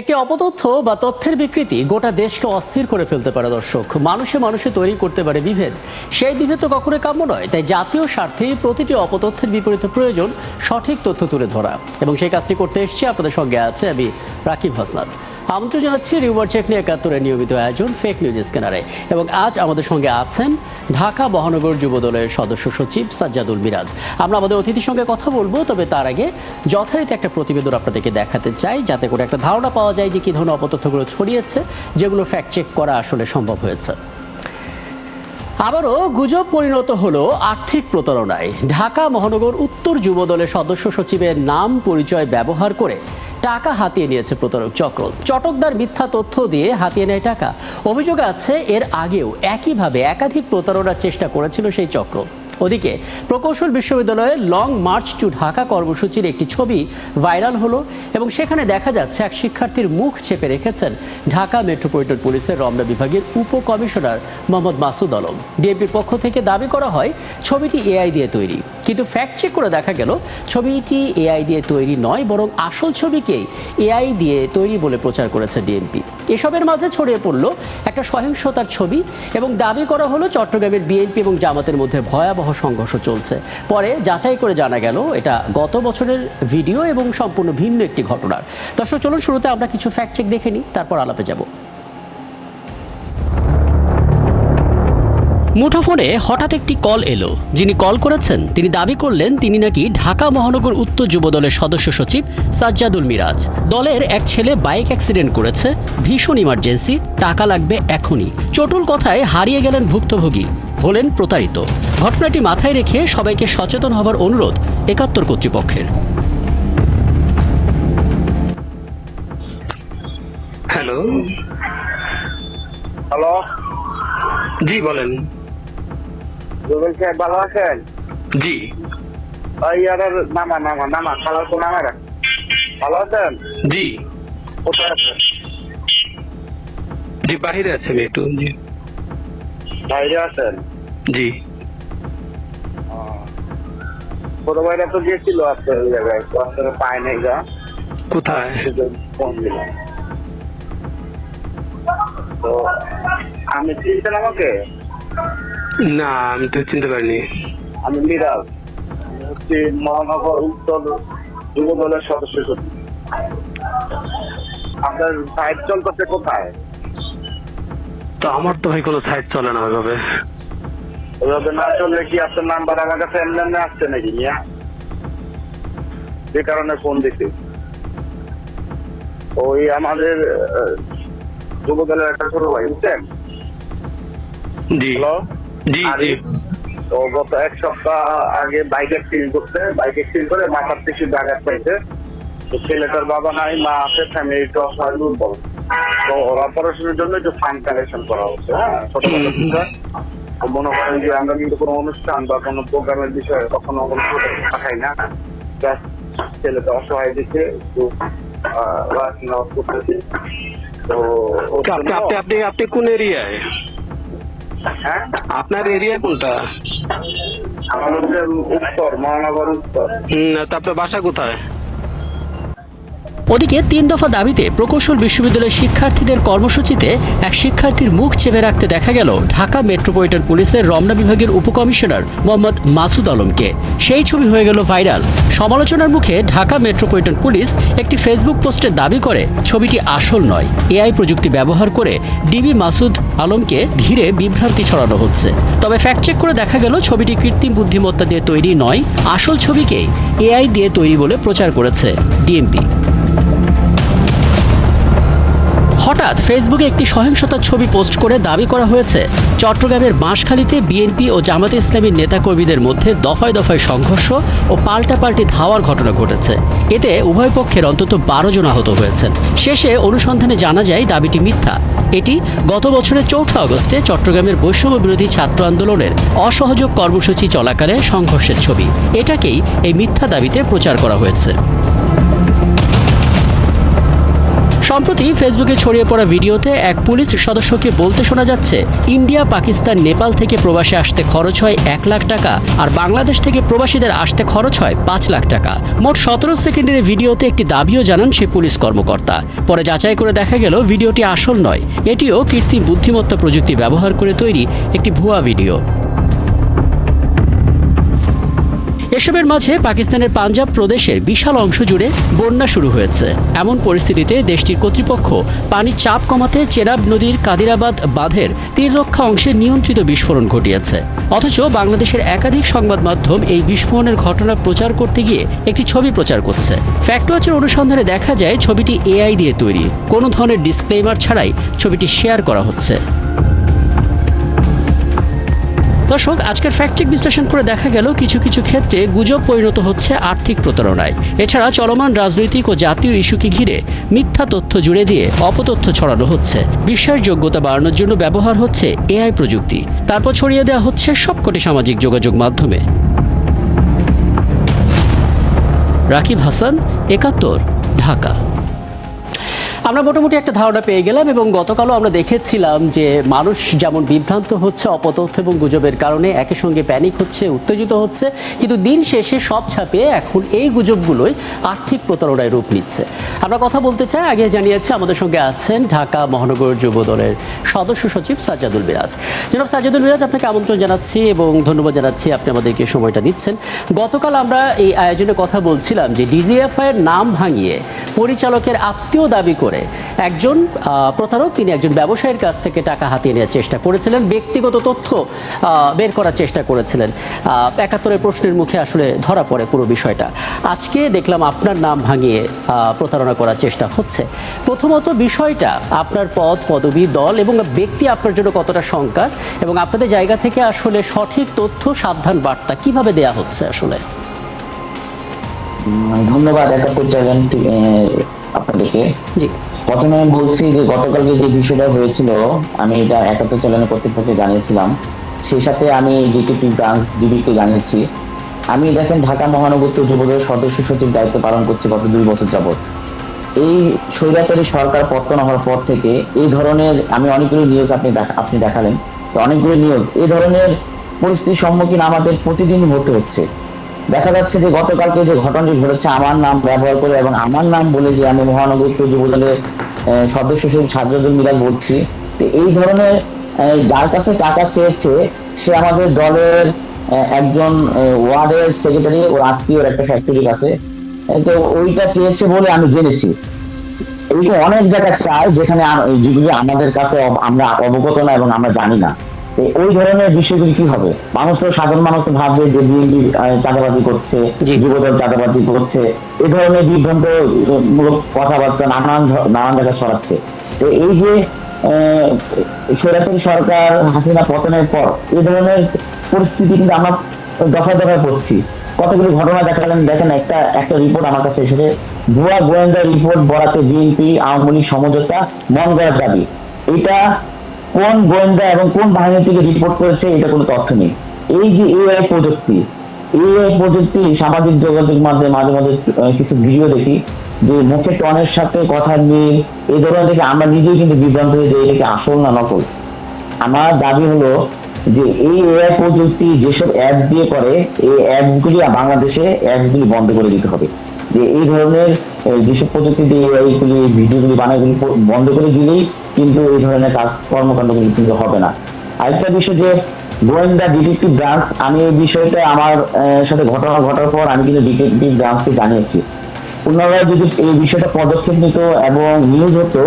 একটি অপতথ্য বা তথ্যের বিকৃতি গোটা দেশকে অস্থির করে ফেলতে পারে, দর্শক। মানুষে মানুষে তৈরি করতে পারে বিভেদ। সেই বিভেদ তো কখনোই কাম্য নয়, তাই জাতীয় স্বার্থে প্রতিটি অপতথ্যের বিপরীতে প্রয়োজন সঠিক তথ্য তুলে ধরা। এবং সেই কাজটি করতে এসেছি আপনাদের সঙ্গে আছে আমি রাকিব হাসান। আমন্ত্রণ জানাচ্ছি রিউবার চেক নিয়ে একাত্তরের নিয়মিত আয়োজন ফেক নিউজ স্ক্যানারে এবং আজ আমাদের সঙ্গে আছেন ঢাকা মহানগর যুব দলের সদস্য সচিব সাজ্জাদুল মিরাজ। আমরা আমাদের অতিথির সঙ্গে কথা বলব, তবে তার আগে যথারীতি একটা প্রতিবেদন আপনাদেরকে দেখাতে চাই, যাতে করে একটা ধারণা পাওয়া যায় যে কী ধরনের অপতথ্যগুলো ছড়িয়েছে, যেগুলো ফ্যাক্ট চেক করা আসলে সম্ভব হয়েছে। আবারও গুজব পরিণত হলো আর্থিক প্রতারণায়। ঢাকা মহানগর উত্তর যুব দলের সদস্য সচিবের নাম পরিচয় ব্যবহার করে টাকা হাতিয়ে নিয়েছে প্রতারক চক্র। চটকদার মিথ্যা তথ্য দিয়ে হাতিয়ে নেয় টাকা। অভিযোগ আছে, এর আগেও একইভাবে একাধিক প্রতারণার চেষ্টা করেছিল সেই চক্র। ওদিকে প্রকৌশল বিশ্ববিদ্যালয়ের লং মার্চ টু ঢাকা কর্মসূচির একটি ছবি ভাইরাল হলো এবং সেখানে দেখা যাচ্ছে এক শিক্ষার্থীর মুখ চেপে রেখেছেন ঢাকা মেট্রোপলিটন পুলিশের রমনা বিভাগের উপকমিশনার মোহাম্মদ মাসুদ আলম। ডিএমপির পক্ষ থেকে দাবি করা হয়, ছবিটি এআই দিয়ে তৈরি। কিন্তু ফ্যাক্ট চেক করে দেখা গেল, ছবিটি এআই দিয়ে তৈরি নয়, বরং আসল ছবিকেই এআই দিয়ে তৈরি বলে প্রচার করেছে ডিএমপি। এসবের মাঝে ছড়িয়ে পড়ল একটা সহিংসতার ছবি এবং দাবি করা হলো চট্টগ্রামের বিএনপি এবং জামাতের মধ্যে ভয়াবহ সংঘর্ষ চলছে। পরে যাচাই করে জানা গেল এটা গত বছরের ভিডিও এবং সম্পূর্ণ ভিন্ন একটি ঘটনার। দর্শক, চলুন শুরুতে আমরা কিছু ফ্যাক্ট চেক দেখে নিই, তারপর আলাপে যাব। মুঠোফোনে হঠাৎ একটি কল এলো। যিনি কল করেছেন, তিনি দাবি করলেন তিনি নাকি ঢাকা মহানগর উত্তর যুব দলের সদস্য সচিব সাজ্জাদুল মিরাজ। দলের এক ছেলে বাইক অ্যাক্সিডেন্ট করেছে, ভীষণ ইমার্জেন্সি, টাকা লাগবে এখনই। চটুল কথায় হারিয়ে গেলেন ভুক্তভোগী, হলেন প্রতারিত। ঘটনাটি মাথায় রেখে সবাইকে সচেতন হবার অনুরোধ একাত্তর কর্তৃপক্ষের। হ্যালো। হ্যালো। জি, বলেন। রুবেল সাহেব ভালো আছেন? জি। ওই ইয়ারের নামা নামা নামা খালার তো নামা ভালো আছেন? জি। কোথায় আছেন? জি বাহিরে আছে একটু জি। বাইরে আছেন? জি। ছোট ভাইরা তো গেছিল ওই জায়গায় তো আসলে পায় নাই যা কোথায়? ফোন দিলাম। তো আমি চিনতেন আমাকে? না আমি তো চিনতে পারিনি। আমি মিরাজ হচ্ছি মহানগর উত্তর যুব দলের সদস্য সচিব। আপনার সাইড চলতেছে কোথায়? তো আমার তো ভাই কোনো সাইট চলে না ওইভাবে। ওইভাবে না চললে কি আপনার নাম্বার আমার কাছে এমনি এমনি আসছে নাকি মিয়া? যে কারণে ফোন দিছি। ওই আমাদের যুব দলের একটা ছোট ভাই বুঝছেন? জি। হ্যালো জি জি। তো গত এক সপ্তাহ আগে বাইক অ্যাক্সিডেন্ট করতে বাইক অ্যাক্সিডেন্ট করে মাথার পিছু আঘাত পাইছে তো ছেলেটার বাবা নাই মা আছে ফ্যামিলি একটু অসহায় দুর্বল। তো ওর অপারেশনের জন্য একটু ফান্ড কালেকশন করা হচ্ছে হ্যাঁ ছোট হুম, হুম। তো মনে করেন যে আমরা কিন্তু কোনো অনুষ্ঠান বা কোনো প্রোগ্রামের বিষয়ে কখনো কোনো পাঠাই না। ছেলেটা অসহায় দিকে একটু করতেছি। তো আপনি আপনি আপনি কোন এরিয়ায় হ্যাঁ আপনার এরিয়া কোনটা? আমার হচ্ছে উত্তর মহানগর উত্তর। হম তা আপনার বাসা কোথায়? ওদিকে তিন দফা দাবিতে প্রকৌশল বিশ্ববিদ্যালয়ের শিক্ষার্থীদের কর্মসূচিতে এক শিক্ষার্থীর মুখ চেপে রাখতে দেখা গেল ঢাকা মেট্রোপলিটন পুলিশের রমনা বিভাগের উপকমিশনার মোহাম্মদ মাসুদ আলমকে। সেই ছবি হয়ে গেল ভাইরাল। সমালোচনার মুখে ঢাকা মেট্রোপলিটন পুলিশ একটি ফেসবুক পোস্টে দাবি করে, ছবিটি আসল নয়। এআই প্রযুক্তি ব্যবহার করে ডিবি মাসুদ আলমকে ঘিরে বিভ্রান্তি ছড়ানো হচ্ছে। তবে ফ্যাক্ট চেক করে দেখা গেল, ছবিটি কৃত্রিম বুদ্ধিমত্তা দিয়ে তৈরি নয়। আসল ছবিকেই এআই দিয়ে তৈরি বলে প্রচার করেছে ডিএমপি। হঠাৎ ফেসবুকে একটি সহিংসতার ছবি পোস্ট করে দাবি করা হয়েছে, চট্টগ্রামের বাঁশখালীতে বিএনপি ও জামাতে ইসলামীর নেতাকর্মীদের মধ্যে দফায় দফায় সংঘর্ষ ও পাল্টাপাল্টি ধাওয়ার ঘটনা ঘটেছে। এতে উভয় পক্ষের অন্তত বারো জন আহত হয়েছেন। শেষে অনুসন্ধানে জানা যায়, দাবিটি মিথ্যা। এটি গত বছরের চৌঠা আগস্টে চট্টগ্রামের বৈষম্য বিরোধী ছাত্র আন্দোলনের অসহযোগ কর্মসূচি চলাকালে সংঘর্ষের ছবি। এটাকেই এই মিথ্যা দাবিতে প্রচার করা হয়েছে। সম্প্রতি ফেসবুকে ছড়িয়ে পড়া ভিডিওতে এক পুলিশ সদস্যকে বলতে শোনা যাচ্ছে, ইন্ডিয়া, পাকিস্তান, নেপাল থেকে প্রবাসে আসতে খরচ হয় এক লাখ টাকা আর বাংলাদেশ থেকে প্রবাসীদের আসতে খরচ হয় পাঁচ লাখ টাকা। মোট সতেরো সেকেন্ডের ভিডিওতে একটি দাবিও জানান সে পুলিশ কর্মকর্তা। পরে যাচাই করে দেখা গেল ভিডিওটি আসল নয়, এটিও কৃত্রিম বুদ্ধিমত্তা প্রযুক্তি ব্যবহার করে তৈরি একটি ভুয়া ভিডিও। এসবের মাঝে পাকিস্তানের পাঞ্জাব প্রদেশের বিশাল অংশ জুড়ে বন্যা শুরু হয়েছে। এমন পরিস্থিতিতে দেশটির কর্তৃপক্ষ পানির চাপ কমাতে চেনাব নদীর কাদিরাবাদ বাঁধের তীররক্ষা অংশে নিয়ন্ত্রিত বিস্ফোরণ ঘটিয়েছে। অথচ বাংলাদেশের একাধিক সংবাদ মাধ্যম এই বিস্ফোরণের ঘটনা প্রচার করতে গিয়ে একটি ছবি প্রচার করছে। ফ্যাক্টওয়াচের অনুসন্ধানে দেখা যায়, ছবিটি এআই দিয়ে তৈরি। কোনো ধরনের ডিসক্লেমার ছাড়াই ছবিটি শেয়ার করা হচ্ছে। দর্শক, আজকের ফ্যাক্টচেক বিশ্লেষণ করে দেখা গেল কিছু কিছু ক্ষেত্রে গুজব পরিণত হচ্ছে আর্থিক প্রতারণায়। এছাড়া চলমান রাজনৈতিক ও জাতীয় ইস্যুকে ঘিরে মিথ্যা তথ্য জুড়ে দিয়ে অপতথ্য ছড়ানো হচ্ছে। বিশ্বাসযোগ্যতা বাড়ানোর জন্য ব্যবহার হচ্ছে এআই প্রযুক্তি। তারপর ছড়িয়ে দেওয়া হচ্ছে সবকটি সামাজিক যোগাযোগ মাধ্যমে। রাকিব হাসান, একাত্তর, ঢাকা। আমরা মোটামুটি একটা ধারণা পেয়ে গেলাম এবং গতকালও আমরা দেখেছিলাম যে মানুষ যেমন বিভ্রান্ত হচ্ছে, অপতথ্য এবং গুজবের কারণে একই সঙ্গে প্যানিক হচ্ছে, উত্তেজিত হচ্ছে, কিন্তু দিন শেষে সব ছাপিয়ে এখন এই গুজবগুলোই আর্থিক প্রতারণায় রূপ নিচ্ছে। আমরা কথা বলতে চাই, আগে জানিয়েছি আমাদের সঙ্গে আছেন ঢাকা মহানগর যুব দলের সদস্য সচিব সাজ্জাদুল বিরাজ জনাব সাজ্জাদুল বিরাজ আপনাকে আমন্ত্রণ জানাচ্ছি এবং ধন্যবাদ জানাচ্ছি আপনি আমাদেরকে সময়টা দিচ্ছেন। গতকাল আমরা এই আয়োজনে কথা বলছিলাম যে ডিজিএফআই এর নাম ভাঙিয়ে পরিচালকের আত্মীয় দাবি করে একজন প্রতারক তিনি একজন ব্যবসায়ীর কাছ থেকে টাকা হাতিয়ে নেওয়ার চেষ্টা করেছিলেন ব্যক্তিগত তথ্য বের করার চেষ্টা করেছিলেন। একাত্তরের প্রশ্নের মুখে আসলে ধরা পড়ে পুরো বিষয়টা। আজকে দেখলাম আপনার নাম ভাঙিয়ে প্রতারণা করার চেষ্টা হচ্ছে। প্রথমত বিষয়টা আপনার পদ পদবি দল এবং ব্যক্তি আপনার জন্য কতটা সংকার এবং আপনাদের জায়গা থেকে আসলে সঠিক তথ্য সাবধান বার্তা কীভাবে দেয়া হচ্ছে আসলে? ধন্যবাদ একাত্তর চ্যানেল আপনাদেরকে। জি। প্রথমে আমি বলছি যে গতকালকে যে বিষয়টা হয়েছিল, আমি এটা একাত্তর চ্যানেলের কর্তৃপক্ষকে জানিয়েছিলাম। সেই সাথে আমি ডিটিপি ব্রাঞ্চ ডিবিকে জানিয়েছি। আমি দেখেন ঢাকা মহানগর যুবদলের সদস্য সচিব দায়িত্ব পালন করছি গত দুই বছর যাবত এই স্বৈরাচারী সরকার পতন হওয়ার পর থেকে এই ধরনের, আমি অনেকগুলো নিউজ আপনি আপনি দেখালেন অনেকগুলো নিউজ এই ধরনের পরিস্থিতির সম্মুখীন আমাদের প্রতিদিন হতে হচ্ছে। দেখা যাচ্ছে যে গতকালকে যে ঘটনাটি ঘটেছে, আমার নাম ব্যবহার করে এবং আমার নাম বলে যে আমি মহানগর যুব দলের সদস্য সচিব সাজ্জাদুল মিরাজ বলছি। এই ধরনের যার কাছে টাকা চেয়েছে, সে আমাদের দলের একজন ওয়ার্ডের সেক্রেটারি, ওর আত্মীয়র একটা ফ্যাক্টরির কাছে তো ওইটা চেয়েছে বলে আমি জেনেছি। এরকম অনেক জায়গা চায় যেখানে আমাদের কাছে আমরা অবগত না এবং আমরা জানি না। ওই ধরনের বিষয়গুলি কি হবে? মানুষ তো সাধারণ মানুষ তো ভাববে যে বিএনপি চাঁদাবাজি করছে যুবদল চাঁদাবাজি করছে। এ ধরনের বিভ্রান্ত মূলক কথাবার্তা নানান নানান জায়গায় ছড়াচ্ছে। তো এই যে স্বৈরাচারী সরকার হাসিনা পতনের পর এই ধরনের পরিস্থিতি কিন্তু আমরা দফায় দফায় পড়ছি। কতগুলি ঘটনা দেখালেন দেখেন একটা একটা রিপোর্ট আমার কাছে এসেছে। ভুয়া গোয়েন্দা রিপোর্ট বরাতে বিএনপি আওয়ামী লীগ সমঝোতা মন করার দাবি। এটা কোন গোয়েন্দা এবং কোন বাহিনী থেকে রিপোর্ট করেছে, এটা কোনো তথ্য নেই। এই যে এআই প্রযুক্তি এআই প্রযুক্তি, সামাজিক যোগাযোগ মাধ্যমে, মাঝে মাঝে কিছু ভিডিও দেখি, যে মুখে টনের সাথে কথা মিল, এই ধরনের দেখে আমরা নিজেই কিন্তু বিভ্রান্ত হয়ে যাই এটা কি আসল না নকল। আমার দাবি হলো যে এই এআই প্রযুক্তি যেসব অ্যাপস দিয়ে করে, এই অ্যাপস গুলি বাংলাদেশে অ্যাপস গুলি বন্ধ করে দিতে হবে। যে এই ধরনের যেসব প্রযুক্তি দিয়ে এআই গুলি ভিডিওগুলি বানায় বন্ধ করে দিলেই কিন্তু এই ধরনের কাজ কর্মকাণ্ডগুলি কিন্তু হবে না। আরেকটা বিষয় যে, গোয়েন্দা ডিটেকটিভ ব্রাঞ্চ আমি এই বিষয়টা আমার সাথে ঘটনা ঘটার পর আমি কিন্তু ডিটেকটিভ ব্রাঞ্চকে জানিয়েছি। পুনরায় যদি এই বিষয়টা পদক্ষেপ নিত এবং নিউজ হতো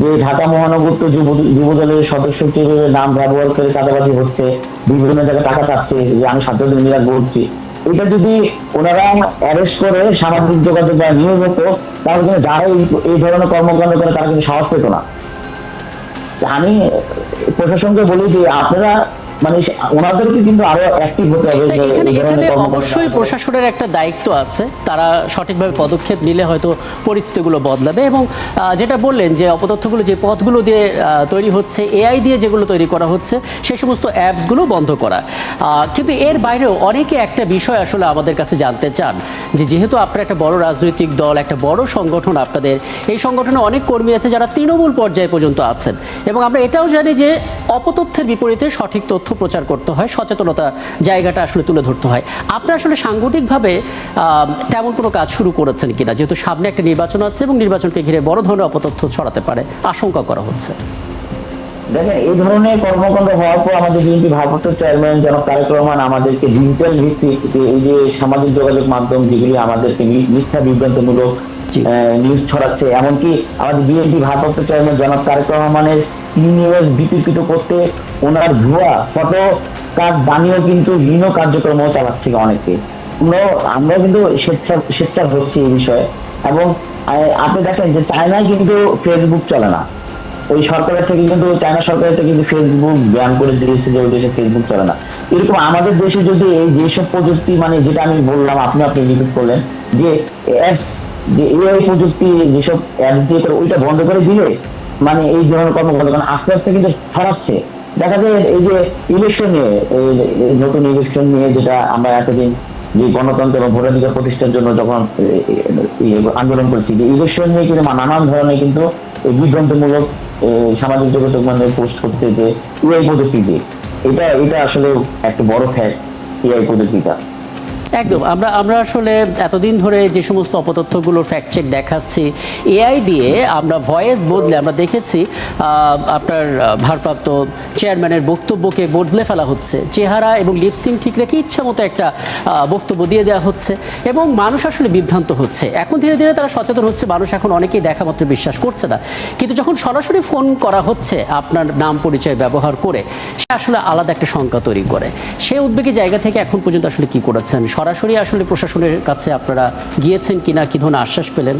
যে ঢাকা মহানগর উত্তর যুব দলের সদস্য হিসেবে নাম ব্যবহার করে চাঁদাবাজি হচ্ছে, বিভিন্ন জায়গায় টাকা চাচ্ছে, যে আমি সাতজন মিলাদ বলছি এটা যদি ওনারা অ্যারেস্ট করে, সামাজিক যোগাযোগ বা নিউজ হতো, তাহলে কিন্তু যারা এই ধরনের কর্মকাণ্ড করে তারা কিন্তু সাহস পেত না। আমি প্রশাসনকে বলি যে আপনারা মানে ওনাদেরকে কিন্তু আরও অ্যাক্টিভ হতে হবে এখানে এখানে অবশ্যই প্রশাসনের একটা দায়িত্ব আছে। তারা সঠিকভাবে পদক্ষেপ নিলে হয়তো পরিস্থিতিগুলো বদলাবে এবং যেটা বললেন যে অপতথ্যগুলো যে পথগুলো দিয়ে তৈরি হচ্ছে এআই দিয়ে যেগুলো তৈরি করা হচ্ছে সেই সমস্ত অ্যাপসগুলো বন্ধ করা। কিন্তু এর বাইরেও অনেকে একটা বিষয় আসলে আমাদের কাছে জানতে চান যে যেহেতু আপনার একটা বড় রাজনৈতিক দল একটা বড় সংগঠন আপনাদের এই সংগঠনে অনেক কর্মী আছে যারা তৃণমূল পর্যায়ে পর্যন্ত আছেন এবং আমরা এটাও জানি যে অপতথ্যের বিপরীতে সঠিক তথ্য প্রচার করতে হয় সচেতনতা জায়গাটা আসলে তুলে ধরতে হয়। আপনারা আসলে সাংগঠনিকভাবে তেমন কোনো কাজ শুরু করেছেন কিনা? যেহেতু সামনে একটা নির্বাচন আছে এবং নির্বাচনকে ঘিরে বড় ধরনের অপতথ্য ছড়াতে পারে আশঙ্কা করা হচ্ছে। দেখেন এই ধরনের কর্মকাণ্ড হওয়ার পর আমাদের বিএনপি ভারপ্রাপ্ত চেয়ারম্যান জনাব তারেক রহমান আমাদেরকে ডিজিটাল ভিত্তিক যে এই যে সামাজিক যোগাযোগ মাধ্যম যেগুলি আমাদেরকে মিথ্যা বিভ্রান্তমূলক। নিউজ ছড়াচ্ছে এমনকি আমাদের বিএনপি ভারপ্রাপ্ত চেয়ারম্যান জনাব তারেক রহমানের নিউজ বিতর্কিত করতে ওনার ভুয়া ফটো কার্ড বানিয়েও কিন্তু হীন চালাচ্ছে অনেকে। আমরা কিন্তু স্বেচ্ছা হচ্ছে এই বিষয়ে। এবং আপনি দেখেন যে চায়নায় কিন্তু ফেসবুক চলে না। ওই সরকারের থেকে কিন্তু, চায়না সরকারের থেকে কিন্তু ফেসবুক ব্যান করে দিয়েছে যে ওই দেশে ফেসবুক চলে না। এরকম আমাদের দেশে যদি এই যেসব প্রযুক্তি মানে যেটা আমি বললাম আপনি আপনি রিপিট করলেন, যে অ্যাপস যে এআই প্রযুক্তি, যেসব অ্যাপস দিয়ে ওইটা বন্ধ করে দিলে মানে এই ধরনের কর্মকাণ্ড কারণ আস্তে আস্তে কিন্তু ছড়াচ্ছে। দেখা যায় এই যে ইলেকশন নিয়ে নতুন ইলেকশন নিয়ে যেটা আমরা এতদিন যে গণতন্ত্র এবং ভোটাধিকার প্রতিষ্ঠার জন্য যখন আন্দোলন করেছি, যে ইলেকশন নিয়ে কিন্তু নানান ধরনের কিন্তু বিভ্রান্তমূলক সামাজিক যোগাযোগ মানে পোস্ট হচ্ছে যে এআই প্রযুক্তি দিয়ে। এটা এটা আসলে একটা বড় ফ্যাক্ট, এআই প্রযুক্তিটা। একদম। আমরা আমরা আসলে এতদিন ধরে যে সমস্ত অপতথ্যগুলোর ফ্যাক্ট চেক দেখাচ্ছি এআই দিয়ে আমরা ভয়েস বদলে, আমরা দেখেছি আপনার ভারপ্রাপ্ত চেয়ারম্যানের বক্তব্যকে বদলে ফেলা হচ্ছে। চেহারা এবং লিপসিং ঠিক রেখে ইচ্ছা মতো একটা বক্তব্য দিয়ে দেওয়া হচ্ছে এবং মানুষ আসলে বিভ্রান্ত হচ্ছে। এখন ধীরে ধীরে তারা সচেতন হচ্ছে, মানুষ এখন অনেকেই দেখা মাত্র বিশ্বাস করছে না। কিন্তু যখন সরাসরি ফোন করা হচ্ছে আপনার নাম পরিচয় ব্যবহার করে, সে আসলে আলাদা একটা শঙ্কা তৈরি করে। সে উদ্বেগী জায়গা থেকে এখন পর্যন্ত আসলে কি করেছেন সরাসরি আসলে প্রশাসনের কাছে আপনারা গিয়েছেন কিনা কি ধরনের আশ্বাস পেলেন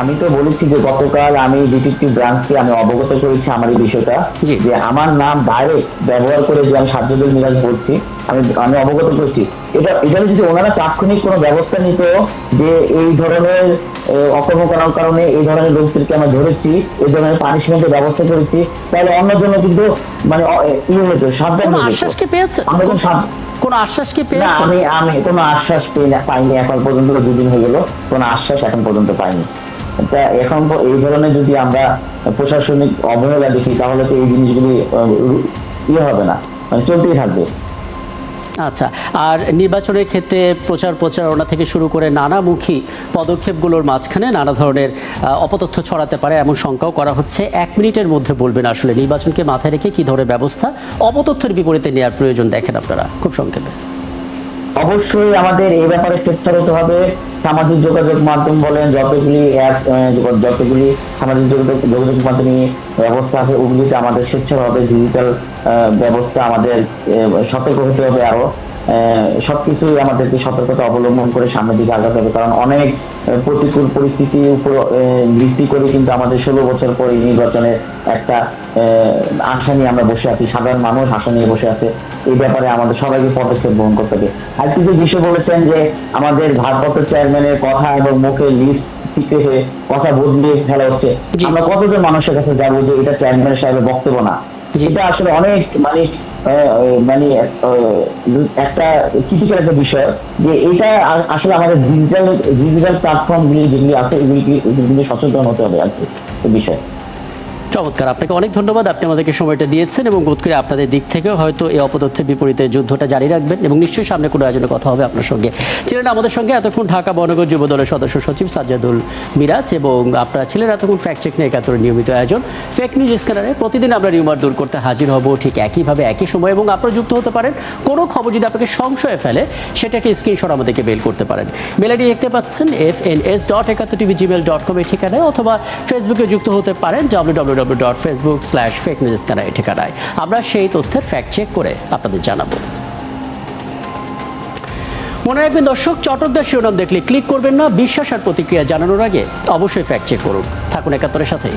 আমি তো বলেছি যে গতকাল আমি ডিটেকটিভ ব্রাঞ্চকে আমি অবগত করেছি আমার এই বিষয়টা। যে আমার নাম বাইরে ব্যবহার করে যে আমি সাজ্জুদুল মিরাজ বলছি আমি আমি অবগত করেছি এটা এটা যদি ওনারা তাৎক্ষণিক কোনো ব্যবস্থা নিত যে এই ধরনের অকর্ম করার কারণে এই ধরনের লোকদেরকে আমরা ধরেছি এই ধরনের পানিশমেন্টের ব্যবস্থা করেছি। তাহলে অন্য জন্য কিন্তু মানে ইয়ে হতো সাবধান আশ্বাস কি আমরা কোনো আশ্বাস কি না আমি আমি কোনো আশ্বাস পাইনি এখন পর্যন্ত দুদিন হয়ে গেল। কোনো আশ্বাস এখন পর্যন্ত পাইনি। তা এখন এই ধরনের যদি আমরা প্রশাসনিক অবহেলা দেখি তাহলে তো এই জিনিসগুলি ইয়ে হবে না মানে চলতেই থাকবে। আচ্ছা আর নির্বাচনের ক্ষেত্রে প্রচার প্রচারণা থেকে শুরু করে নানামুখী পদক্ষেপগুলোর মাঝখানে নানা ধরনের অপতথ্য ছড়াতে পারে এমন শঙ্কাও করা হচ্ছে। এক মিনিটের মধ্যে বলবেন আসলে নির্বাচনকে মাথায় রেখে কী ধরনের ব্যবস্থা? অপতথ্যের বিপরীতে নেওয়ার প্রয়োজন দেখেন আপনারা। খুব সংক্ষেপে। অবশ্যই আমাদের এই ব্যাপারে সোচ্চার হতে হবে সামাজিক যোগাযোগ মাধ্যম বলেন, যতগুলি যতগুলি সামাজিক যোগাযোগ যোগাযোগ মাধ্যমে ব্যবস্থা আছে, ওগুলিতে আমাদের স্বেচ্ছার হবে ডিজিটাল ব্যবস্থা আমাদের সতর্ক হতে হবে আরও। সবকিছুই আমাদেরকে সতর্কতা অবলম্বন করে সামনের দিকে আগাতে হবে, কারণ অনেক প্রতিকূল পরিস্থিতির উপর ভিত্তি করে কিন্তু আমাদের ষোলো বছর পরে নির্বাচনের একটা আশা নিয়ে আমরা বসে আছি সাধারণ মানুষ আশা নিয়ে বসে আছে। এই ব্যাপারে আমাদের সবাইকে পদক্ষেপ গ্রহণ করতে হবে। আরেকটি যে বিষয় বলেছেন যে আমাদের ভারপ্রাপ্ত চেয়ারম্যানের কথা এবং মুখের লিস্ট হয়ে কথা বদলিয়ে ফেলা হচ্ছে। আমরা কতজন মানুষের কাছে যাব যে এটা চেয়ারম্যান সাহেবের বক্তব্য না। এটা আসলে অনেক মানে মানে একটা ক্রিটিক্যাল একটা বিষয় যে এটা আসলে আমাদের ডিজিটাল ডিজিটাল প্ল্যাটফর্ম গুলি যেগুলি আছে এগুলি সচেতন হতে হবে আর কি বিষয়ে। চমৎকার। আপনাকে অনেক ধন্যবাদ। আপনি আমাদেরকে সময়টা দিয়েছেন এবং বোধ করি আপনাদের দিক থেকেও হয়তো এই অপতথ্যের বিপরীতে যুদ্ধটা জারি রাখবেন এবং নিশ্চয়ই সামনে কোনো আয়োজনে কথা হবে আপনার সঙ্গে। ছিলেন আমাদের সঙ্গে এতক্ষণ ঢাকা মহানগর যুব দলের সদস্য সচিব সাজ্জাদুল মিরাজ এবং আপনারা ছিলেন এতক্ষণ ফ্যাক্ট চেক নিয়ে একাত্তরের নিয়মিত আয়োজন। ফেক নিউজ স্ক্যানারে প্রতিদিন আমরা রিউমার দূর করতে হাজির হব ঠিক একইভাবে একই সময় এবং আপনারা যুক্ত হতে পারেন। কোনো খবর যদি আপনাকে সংশয়ে ফেলে, সেটা একটি স্ক্রিনশট আমাদেরকে মেল করতে পারেন। মেল আইডি দেখতে পাচ্ছেন এফ এন এস ডট একাত্তর টিভি জিমেল ডট কম এই ঠিকানায় অথবা ফেসবুকে যুক্ত হতে পারেন W W W dot Facebook slash fake news scanner এই ঠিকানায়। আমরা সেই তথ্যের ফ্যাক্ট চেক করে আপনাদের জানাব। মনে রাখবেন দর্শক, চটকদার শিরোনাম দেখলে ক্লিক করবেন না, বিশ্বাস আর প্রতিক্রিয়া জানানোর আগে অবশ্যই ফ্যাক্ট চেক করুন। থাকুন একাত্তরের সাথে